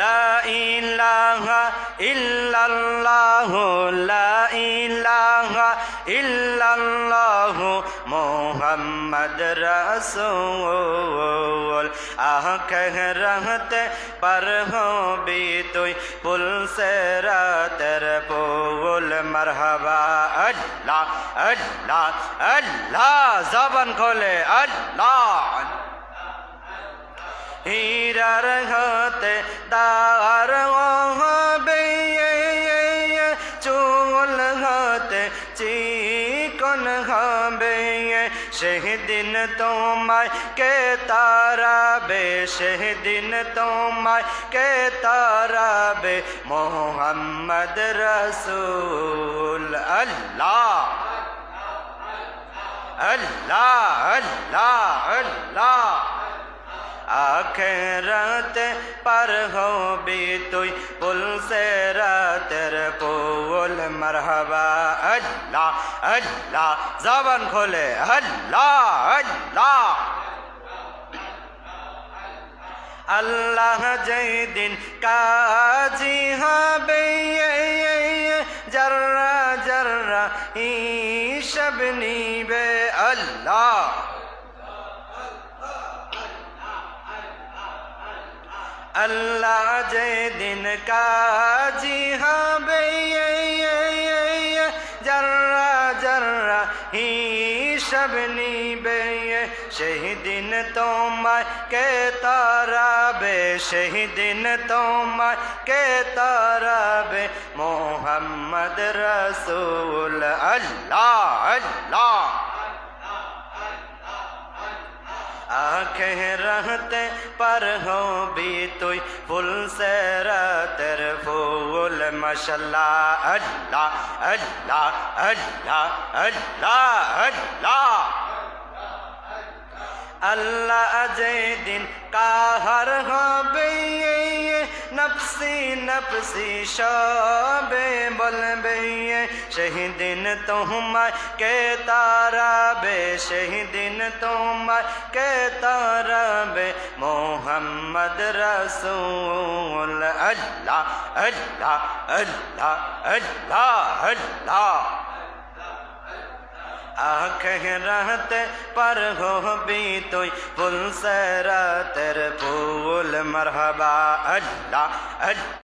লা ইলাহা ইল্লাল্লাহ, লা ইলাহা ইল্লাল্লাহ মোহাম্মদ রাসূল আহ কহ রহত পর হো বি তুই পুল সে রাতর পুল মরহবা, আল্লাহ আল্লাহ আল্লাহ, জবান খোলে, আল্লাহ। হীরার ঘর হতে চিকন হবে সেদিন তোমায় কে তারাবে সেদিন তোমায় কে তারাবে মোহাম্মদ রসুল আল্লাহ আল্লাহ আল্লাহ আল্লাহ আখেরাতে পার হবি তুই পুলসে রাতের পুল মারহাবা আল্লাহ আল্লাহ জবান খোলে আল্লাহ আল্লাহ আল্লাহ দিন কাজি হবে জর্রা জর্রা হিসাব নিবে আল্লাহ আল্লাহ যেদিন কাজী হবে জর্রা জর্রা হিসব নিবে সেই দিন তোমায় কে তারাবে, সেই দিন তোমায় কে তারাবে মোহাম্মদ রসুল। আল্লাহ আল্লাহ। আঁখের রাহতে পার হবি তুই, ফুল সে রাতের ফুল মশলা আল্লাহ আল্লাহ আল্লাহ আল্লাহ আল্লাহ। আল্লাহ যে দিন কাহার হবে লফসি শবে বলবে সেদিন তোমায় কে তারাবে সেদিন তোমায় কে তারাবে মোহাম্মদ রসুল আল্লাহ আল্লাহ আল্লাহ আল্লাহ আল্লাহ আখের রাতে পার হবি তুই পুলসেরা তের ফুল মরহবা আল্লাহ